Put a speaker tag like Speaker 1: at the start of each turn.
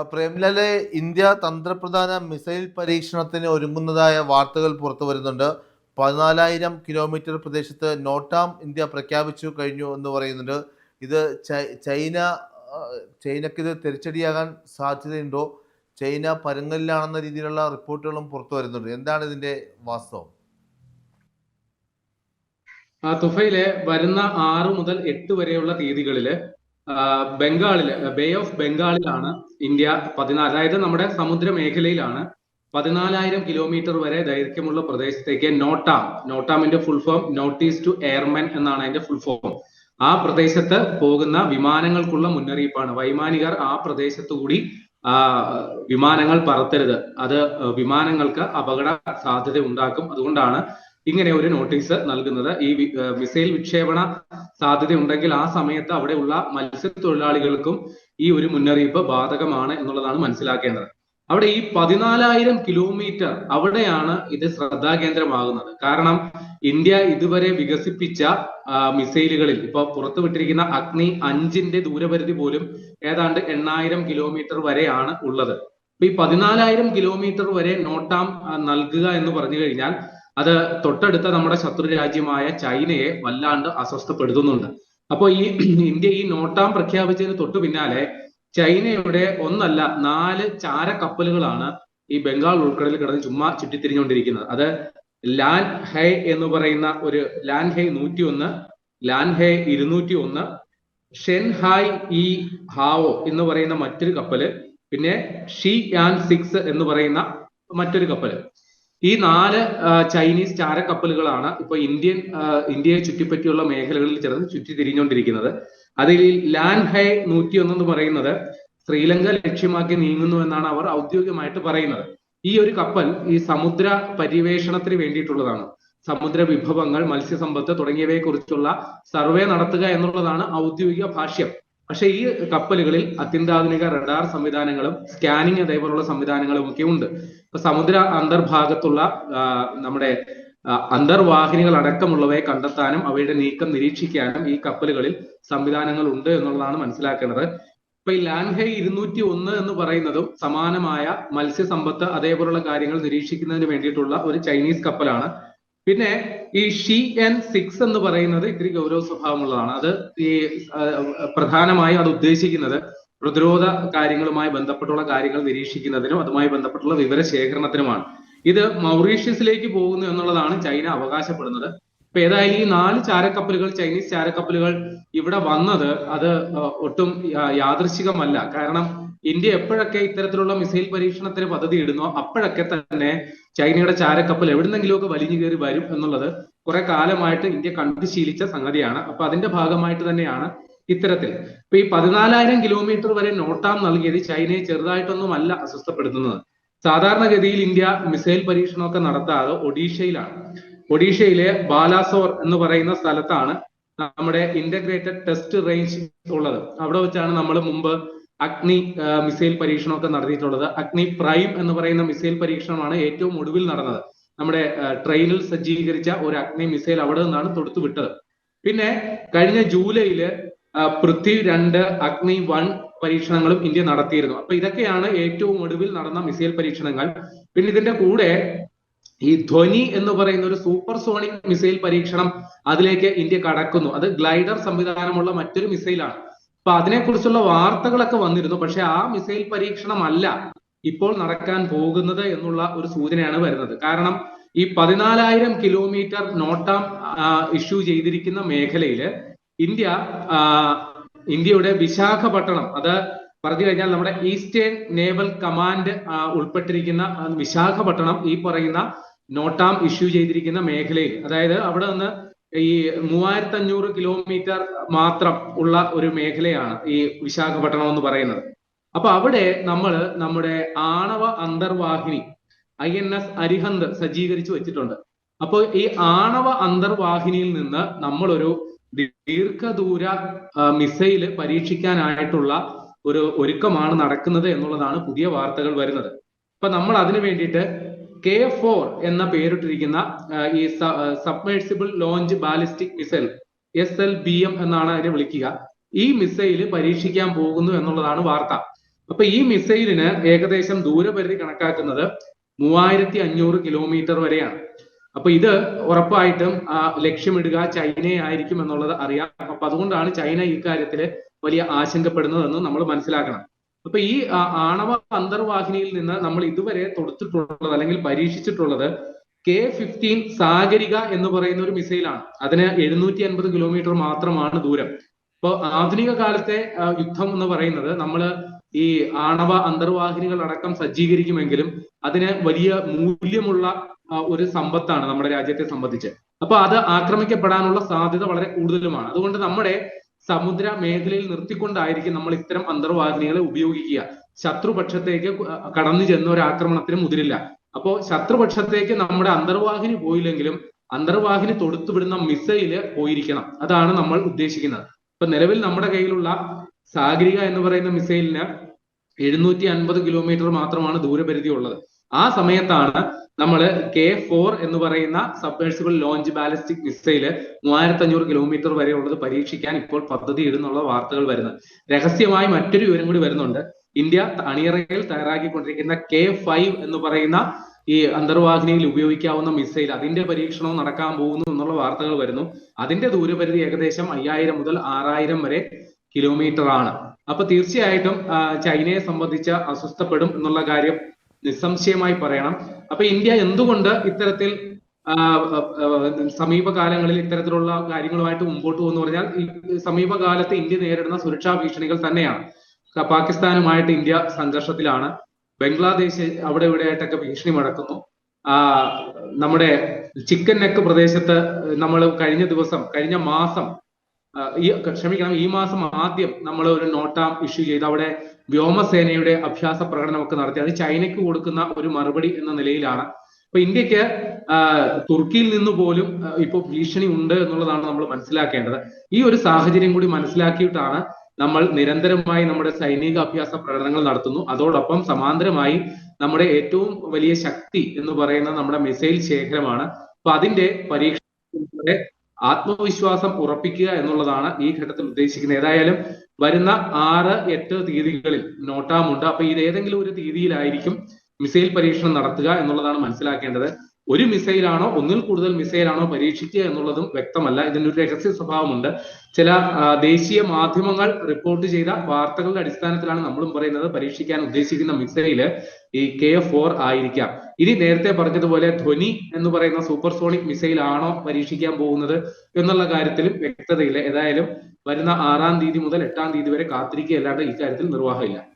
Speaker 1: പ്രേംലാലെ India തന്ത്രപ്രധാന missile പരീക്ഷണത്തിന് ഒരുങ്ങുന്നതായ വാർത്തകൾ പുറത്തു വരുന്നുണ്ട്. പതിനാലായിരം കിലോമീറ്റർ പ്രദേശത്ത് നോട്ടാം ഇന്ത്യ പ്രഖ്യാപിച്ചു കഴിഞ്ഞു എന്ന് പറയുന്നുണ്ട്. ഇത് ചൈന ചൈനക്ക് ഇത് തിരിച്ചടിയാകാൻ സാധ്യതയുണ്ടോ? ചൈന പരുങ്ങലിലാണെന്ന രീതിയിലുള്ള റിപ്പോർട്ടുകളും പുറത്തു വരുന്നുണ്ട്. എന്താണ് ഇതിന്റെ വാസ്തവം?
Speaker 2: തുഫയിലെ വരുന്ന ആറ് മുതൽ എട്ട് വരെയുള്ള തീയതികളിൽ ആ, ബംഗാളിൽ ബേ ഓഫ് ബംഗാളിലാണ് ഇന്ത്യ പതിനാല് അതായത് നമ്മുടെ സമുദ്ര മേഖലയിലാണ് പതിനാലായിരം കിലോമീറ്റർ വരെ ദൈർഘ്യമുള്ള പ്രദേശത്തേക്ക് NOTAM നോട്ടാമിന്റെ full form notice to airmen എന്നാണ് അതിന്റെ ഫുൾ ഫോം ആ പ്രദേശത്ത് പോകുന്ന വിമാനങ്ങൾക്കുള്ള മുന്നറിയിപ്പാണ്. വൈമാനികർ ആ പ്രദേശത്തു കൂടി വിമാനങ്ങൾ പറത്തരുത്. അത് വിമാനങ്ങൾക്ക് അപകട സാധ്യത ഉണ്ടാക്കും. അതുകൊണ്ടാണ് ഇങ്ങനെ ഒരു നോട്ടീസ് നൽകുന്നത്. ഈ മിസൈൽ വിക്ഷേപണ സാധ്യത ഉണ്ടെങ്കിൽ ആ സമയത്ത് അവിടെയുള്ള മത്സ്യത്തൊഴിലാളികൾക്കും ഈ ഒരു മുന്നറിയിപ്പ് ബാധകമാണ് എന്നുള്ളതാണ് മനസ്സിലാക്കേണ്ടത്. അവിടെ ഈ പതിനാലായിരം കിലോമീറ്റർ അവിടെയാണ് ഇത് ശ്രദ്ധാകേന്ദ്രമാകുന്നത്. കാരണം ഇന്ത്യ ഇതുവരെ വികസിപ്പിച്ച മിസൈലുകളിൽ ഇപ്പൊ പുറത്തുവിട്ടിരിക്കുന്ന അഗ്നി അഞ്ചിന്റെ ദൂരപരിധി പോലും ഏതാണ്ട് എണ്ണായിരം കിലോമീറ്റർ വരെയാണ് ഉള്ളത്. അപ്പൊ ഈ പതിനാലായിരം കിലോമീറ്റർ വരെ നോട്ടാം നൽകുക എന്ന് പറഞ്ഞു കഴിഞ്ഞാൽ അത് തൊട്ടടുത്ത നമ്മുടെ ശത്രു രാജ്യമായ ചൈനയെ വല്ലാണ്ട് അസ്വസ്ഥപ്പെടുത്തുന്നുണ്ട്. അപ്പോൾ ഈ ഇന്ത്യ ഈ നോട്ടാം പ്രഖ്യാപിച്ചതിന് തൊട്ടു പിന്നാലെ ചൈനയുടെ ഒന്നല്ല നാല് ചാര കപ്പലുകളാണ് ഈ ബംഗാൾ ഉൾക്കടലിൽ കിടന്ന് ചുമ്മാ ചുറ്റിത്തിരിഞ്ഞുകൊണ്ടിരിക്കുന്നത്. അത് ലാൻ ഹൈ എന്ന് പറയുന്ന ഒരു ലാൻ ഹൈ നൂറ്റി ഒന്ന് ലാൻ ഹൈ ഇരുന്നൂറ്റി ഒന്ന് ഷെൻഹായ് ഇ ഹാവോ എന്ന് പറയുന്ന മറ്റൊരു കപ്പൽ പിന്നെ ഷി ആൻ സിക്സ് എന്ന് പറയുന്ന മറ്റൊരു കപ്പൽ. ഈ നാല് ചൈനീസ് ചൈനീസ് ചാരക്കപ്പലുകളാണ് ഇപ്പൊ ഇന്ത്യൻ ഇന്ത്യയെ ചുറ്റിപ്പറ്റിയുള്ള മേഖലകളിൽ ചേർന്ന് ചുറ്റി തിരിഞ്ഞുകൊണ്ടിരിക്കുന്നത് അതിൽ ഈ ലാൻ ഹൈ നൂറ്റി എന്ന് പറയുന്നത് ശ്രീലങ്ക ലക്ഷ്യമാക്കി നീങ്ങുന്നു എന്നാണ് അവർ ഔദ്യോഗികമായിട്ട് പറയുന്നത്. ഈ ഒരു കപ്പൽ ഈ സമുദ്ര പര്യവേഷണത്തിന് വേണ്ടിയിട്ടുള്ളതാണ്. സമുദ്ര വിഭവങ്ങൾ മത്സ്യസമ്പത്ത് തുടങ്ങിയവയെ കുറിച്ചുള്ള സർവേ നടത്തുക എന്നുള്ളതാണ് ഔദ്യോഗിക ഭാഷ്യം. പക്ഷെ ഈ കപ്പലുകളിൽ അത്യന്താധുനിക റഡാർ സംവിധാനങ്ങളും സ്കാനിങ് അതേപോലുള്ള സംവിധാനങ്ങളും ഒക്കെ ഉണ്ട്. ഇപ്പൊ സമുദ്ര അന്തർഭാഗത്തുള്ള നമ്മുടെ അന്തർവാഹിനികൾ അടക്കമുള്ളവയെ കണ്ടെത്താനും അവയുടെ നീക്കം നിരീക്ഷിക്കാനും ഈ കപ്പലുകളിൽ സംവിധാനങ്ങൾ ഉണ്ട് എന്നുള്ളതാണ് മനസ്സിലാക്കേണ്ടത്. ഇപ്പൊ ഈ ലാൻഹൈ ഇരുന്നൂറ്റി ഒന്ന് എന്ന് പറയുന്നതും സമാനമായ മത്സ്യ സമ്പത്ത് അതേപോലുള്ള കാര്യങ്ങൾ നിരീക്ഷിക്കുന്നതിന് വേണ്ടിയിട്ടുള്ള ഒരു ചൈനീസ് കപ്പലാണ്. പിന്നെ ഈ ഷി ആൻഡ് സിക്സ് എന്ന് പറയുന്നത് ഇത്തിരി ഗൗരവ സ്വഭാവമുള്ളതാണ്. അത് ഈ പ്രധാനമായും അത് ഉദ്ദേശിക്കുന്നത് പ്രതിരോധ കാര്യങ്ങളുമായി ബന്ധപ്പെട്ടുള്ള കാര്യങ്ങൾ നിരീക്ഷിക്കുന്നതിനും അതുമായി ബന്ധപ്പെട്ടുള്ള വിവര ശേഖരണത്തിനുമാണ് ഇത് മൗറീഷ്യസിലേക്ക് പോകുന്നു എന്നുള്ളതാണ് ചൈന അവകാശപ്പെടുന്നത്. ഇപ്പൊ ഏതായാലും ഈ നാല് ചാരക്കപ്പലുകൾ ചൈനീസ് ചാരക്കപ്പലുകൾ ഇവിടെ വന്നത് അത് ഒട്ടും യാദൃശികമല്ല. കാരണം ഇന്ത്യ എപ്പോഴൊക്കെ ഇത്തരത്തിലുള്ള മിസൈൽ പരീക്ഷണത്തിന് പദ്ധതി ഇടുന്നോ അപ്പോഴൊക്കെ തന്നെ ചൈനയുടെ ചാരക്കപ്പൽ എവിടുന്നെങ്കിലുമൊക്കെ വലിഞ്ഞു കയറി വരും എന്നുള്ളത് കുറെ കാലമായിട്ട് ഇന്ത്യ കണ്ടു ശീലിച്ച സംഗതിയാണ്. അപ്പൊ അതിന്റെ ഭാഗമായിട്ട് തന്നെയാണ് ഇത്തരത്തിൽ. ഇപ്പൊ ഈ പതിനാലായിരം കിലോമീറ്റർ വരെ നോട്ടാം നൽകിയത് ചൈനയെ ചെറുതായിട്ടൊന്നും അല്ല അസ്വസ്ഥപ്പെടുത്തുന്നത്. സാധാരണഗതിയിൽ ഇന്ത്യ മിസൈൽ പരീക്ഷണമൊക്കെ നടത്താറ് ഒഡീഷയിലാണ്. ഒഡീഷയിലെ ബാലാസോർ എന്ന് പറയുന്ന സ്ഥലത്താണ് നമ്മുടെ ഇന്റഗ്രേറ്റഡ് ടെസ്റ്റ് റേഞ്ച് ഉള്ളത്. അവിടെ വെച്ചാണ് നമ്മൾ മുമ്പ് അഗ്നി മിസൈൽ പരീക്ഷണമൊക്കെ നടത്തിയിട്ടുള്ളത്. അഗ്നി പ്രൈം എന്ന് പറയുന്ന മിസൈൽ പരീക്ഷണമാണ് ഏറ്റവും ഒടുവിൽ നടന്നത്. നമ്മുടെ ട്രെയിനിൽ സജ്ജീകരിച്ച ഒരു അഗ്നി മിസൈൽ അവിടെ നിന്നാണ് തൊടുത്തു വിട്ടത്. പിന്നെ കഴിഞ്ഞ ജൂലൈയിൽ പൃഥ്വി രണ്ട് അഗ്നി വൺ പരീക്ഷണങ്ങളും ഇന്ത്യ നടത്തിയിരുന്നു. അപ്പൊ ഇതൊക്കെയാണ് ഏറ്റവും ഒടുവിൽ നടന്ന മിസൈൽ പരീക്ഷണങ്ങൾ. പിന്നെ ഇതിന്റെ കൂടെ ഈ ധ്വനി എന്ന് പറയുന്ന ഒരു സൂപ്പർ സോണിക് മിസൈൽ പരീക്ഷണം അതിലേക്ക് ഇന്ത്യ കടക്കുന്നു. അത് ഗ്ലൈഡർ സംവിധാനമുള്ള മറ്റൊരു മിസൈലാണ്. അപ്പൊ അതിനെക്കുറിച്ചുള്ള വാർത്തകളൊക്കെ വന്നിരുന്നു. പക്ഷെ ആ മിസൈൽ പരീക്ഷണമല്ല ഇപ്പോൾ നടക്കാൻ പോകുന്നത് എന്നുള്ള ഒരു സൂചനയാണ് വരുന്നത്. കാരണം ഈ പതിനാലായിരം കിലോമീറ്റർ നോട്ടാം ഇഷ്യൂ ചെയ്തിരിക്കുന്ന മേഖലയിൽ ഇന്ത്യ ഇന്ത്യയുടെ വിശാഖപട്ടണം അത് പറഞ്ഞു കഴിഞ്ഞാൽ നമ്മുടെ ഈസ്റ്റേൺ നേവൽ കമാൻഡ് ഉൾപ്പെട്ടിരിക്കുന്ന വിശാഖപട്ടണം ഈ പറയുന്ന നോട്ടാം ഇഷ്യൂ ചെയ്തിരിക്കുന്ന മേഖലയിൽ. അതായത് അവിടെ നിന്ന് ഈ മൂവായിരത്തി അഞ്ഞൂറ് കിലോമീറ്റർ മാത്രം ഉള്ള ഒരു മേഖലയാണ് ഈ വിശാഖപട്ടണം എന്ന് പറയുന്നത്. അപ്പൊ അവിടെ നമ്മൾ നമ്മുടെ ആണവ അന്തർവാഹിനി ഐ എൻ എസ് അരിഹന്ത് സജ്ജീകരിച്ചു വെച്ചിട്ടുണ്ട്. അപ്പോൾ ഈ ആണവ അന്തർവാഹിനിയിൽ നിന്ന് നമ്മളൊരു ദീർഘദൂര മിസൈൽ പരീക്ഷിക്കാനായിട്ടുള്ള ഒരു ഒരുക്കമാണ് നടക്കുന്നത് എന്നുള്ളതാണ് പുതിയ വാർത്തകൾ വരുന്നത്. അപ്പൊ നമ്മൾ അതിനു വേണ്ടിയിട്ട് കെ ഫോർ എന്ന പേരിട്ടിരിക്കുന്ന ഈ submersible launch ballistic missile S L B M എന്നാണ് അതിനെ വിളിക്കുക. ഈ മിസൈൽ പരീക്ഷിക്കാൻ പോകുന്നു എന്നുള്ളതാണ് വാർത്ത. അപ്പൊ ഈ മിസൈലിന് ഏകദേശം ദൂരപരിധി കണക്കാക്കുന്നത് മൂവായിരത്തി അഞ്ഞൂറ് കിലോമീറ്റർ വരെയാണ്. അപ്പൊ ഇത് ഉറപ്പായിട്ടും ലക്ഷ്യമിടുക ചൈനയെ ആയിരിക്കും എന്നുള്ളത് അറിയാം. അപ്പൊ അതുകൊണ്ടാണ് ചൈന ഇക്കാര്യത്തിൽ വലിയ ആശങ്കപ്പെടുന്നതെന്ന് നമ്മൾ മനസ്സിലാക്കണം. അപ്പൊ ഈ ആണവ അന്തർവാഹിനിയിൽ നിന്ന് നമ്മൾ ഇതുവരെ തൊടുത്തിട്ടുള്ളത് അല്ലെങ്കിൽ പരീക്ഷിച്ചിട്ടുള്ളത് കെ ഫിഫ്റ്റീൻ സാഗരിക എന്ന് പറയുന്ന ഒരു മിസൈലാണ്. അതിന് എഴുന്നൂറ്റി അൻപത് കിലോമീറ്റർ മാത്രമാണ് ദൂരം. ഇപ്പൊ ആധുനിക കാലത്തെ യുദ്ധം എന്ന് പറയുന്നത് നമ്മൾ ഈ ആണവ അന്തർവാഹിനികൾ അടക്കം സജ്ജീകരിക്കുമെങ്കിലും അതിന് വലിയ മൂല്യമുള്ള ഒരു സമ്പത്താണ് നമ്മുടെ രാജ്യത്തെ സംബന്ധിച്ച്. അപ്പൊ അത് ആക്രമിക്കപ്പെടാനുള്ള സാധ്യത വളരെ കൂടുതലുമാണ്. അതുകൊണ്ട് നമ്മുടെ സമുദ്ര മേഖലയിൽ നിർത്തിക്കൊണ്ടായിരിക്കും നമ്മൾ ഇത്തരം അന്തർവാഹിനികളെ ഉപയോഗിക്കുക. ശത്രുപക്ഷത്തേക്ക് കടന്നു ചെന്ന ഒരു ആക്രമണത്തിന് മുതിരില്ല. അപ്പോ ശത്രുപക്ഷത്തേക്ക് നമ്മുടെ അന്തർവാഹിനി പോയില്ലെങ്കിലും അന്തർവാഹിനി തൊടുത്തുവിടുന്ന മിസൈൽ പോയിരിക്കണം. അതാണ് നമ്മൾ ഉദ്ദേശിക്കുന്നത്. ഇപ്പൊ നിലവിൽ നമ്മുടെ കയ്യിലുള്ള സാഗരിക എന്ന് പറയുന്ന മിസൈലിന് എഴുന്നൂറ്റി അൻപത് കിലോമീറ്റർ മാത്രമാണ് ദൂരപരിധി ഉള്ളത് ആ സമയത്താണ് നമ്മൾ കെ ഫോർ എന്ന് പറയുന്ന സബ്മേഴ്സിബിൾ ലോഞ്ച് ബാലിസ്റ്റിക് മിസൈൽ മൂവായിരത്തി അഞ്ഞൂറ് കിലോമീറ്റർ വരെ ഉള്ളത് പരീക്ഷിക്കാൻ ഇപ്പോൾ പദ്ധതി ഇടുന്നുള്ള വാർത്തകൾ വരുന്നത്. രഹസ്യമായി മറ്റൊരു വിവരം കൂടി വരുന്നുണ്ട്. ഇന്ത്യ അണിയറയിൽ തയ്യാറാക്കിക്കൊണ്ടിരിക്കുന്ന കെ ഫൈവ് എന്ന് പറയുന്ന ഈ അന്തർവാഹിനിയിൽ ഉപയോഗിക്കാവുന്ന മിസൈൽ അതിന്റെ പരീക്ഷണവും നടക്കാൻ പോകുന്നു എന്നുള്ള വാർത്തകൾ വരുന്നു. അതിന്റെ ദൂരപരിധി ഏകദേശം അയ്യായിരം മുതൽ ആറായിരം വരെ കിലോമീറ്റർ ആണ്. അപ്പൊ തീർച്ചയായിട്ടും ചൈനയെ സംബന്ധിച്ച് അസ്വസ്ഥപ്പെടും എന്നുള്ള കാര്യം നിസ്സംശയമായി പറയണം. അപ്പൊ ഇന്ത്യ എന്തുകൊണ്ട് ഇത്തരത്തിൽ സമീപകാലങ്ങളിൽ ഇത്തരത്തിലുള്ള കാര്യങ്ങളുമായിട്ട് മുമ്പോട്ട് പോകുന്നു പറഞ്ഞാൽ സമീപകാലത്ത് ഇന്ത്യ നേരിടുന്ന സുരക്ഷാ ഭീഷണികൾ തന്നെയാണ്. പാകിസ്ഥാനുമായിട്ട് ഇന്ത്യ സംഘർഷത്തിലാണ്. ബംഗ്ലാദേശ് അവിടെ ഇവിടെ ആയിട്ടൊക്കെ ഭീഷണി മുടക്കുന്നു നമ്മുടെ ചിക്കൻ നെക്ക് പ്രദേശത്ത് നമ്മൾ കഴിഞ്ഞ ദിവസം കഴിഞ്ഞ മാസം ഈ ക്ഷമിക്കണം ഈ മാസം ആദ്യം നമ്മൾ ഒരു നോട്ടാം ഇഷ്യൂ ചെയ്ത്. അവിടെ വ്യോമസേനയുടെ അഭ്യാസ പ്രകടനമൊക്കെ നടത്തി. അത് ചൈനയ്ക്ക് കൊടുക്കുന്ന ഒരു മറുപടി എന്ന നിലയിലാണ്. അപ്പൊ ഇന്ത്യയ്ക്ക് തുർക്കിയിൽ നിന്ന് പോലും ഇപ്പൊ ഭീഷണി ഉണ്ട് എന്നുള്ളതാണ് നമ്മൾ മനസ്സിലാക്കേണ്ടത്. ഈ ഒരു സാഹചര്യം കൂടി മനസ്സിലാക്കിയിട്ടാണ് നമ്മൾ നിരന്തരമായി നമ്മുടെ സൈനിക അഭ്യാസ പ്രകടനങ്ങൾ നടത്തുന്നു. അതോടൊപ്പം സമാന്തരമായി നമ്മുടെ ഏറ്റവും വലിയ ശക്തി എന്ന് പറയുന്ന നമ്മുടെ മിസൈൽ ശേഖരമാണ്. അപ്പൊ അതിന്റെ പരീക്ഷ ആത്മവിശ്വാസം ഉറപ്പിക്കുക എന്നുള്ളതാണ് ഈ ഘട്ടത്തിൽ ഉദ്ദേശിക്കുന്നത്. ഏതായാലും വരുന്ന ആറ് എട്ട് തീയതികളിൽ നോട്ടാമുണ്ട്. അപ്പൊ ഇത് ഏതെങ്കിലും ഒരു തീയതിയിലായിരിക്കും മിസൈൽ പരീക്ഷണം നടത്തുക എന്നുള്ളതാണ് മനസ്സിലാക്കേണ്ടത്. ഒരു മിസൈലാണോ ഒന്നിൽ കൂടുതൽ മിസൈലാണോ പരീക്ഷിക്കുക എന്നുള്ളതും വ്യക്തമല്ല. ഇതിന്റെ ഒരു രഹസ്യ സ്വഭാവമുണ്ട്. ചില ദേശീയ മാധ്യമങ്ങൾ റിപ്പോർട്ട് ചെയ്ത വാർത്തകളുടെ അടിസ്ഥാനത്തിലാണ് നമ്മളും പറയുന്നത് പരീക്ഷിക്കാൻ ഉദ്ദേശിക്കുന്ന മിസൈൽ ഈ കെ ഫോർ ആയിരിക്കാം. ഇനി നേരത്തെ പറഞ്ഞതുപോലെ ധ്വനി എന്ന് പറയുന്ന സൂപ്പർസോണിക് മിസൈൽ ആണോ പരീക്ഷിക്കാൻ പോകുന്നത് എന്നുള്ള കാര്യത്തിലും വ്യക്തതയില്ല. ഏതായാലും വരുന്ന ആറാം തീയതി മുതൽ എട്ടാം തീയതി വരെ കാത്തിരിക്കുക അല്ലാണ്ട് ഇക്കാര്യത്തിൽ നിർവാഹമില്ല.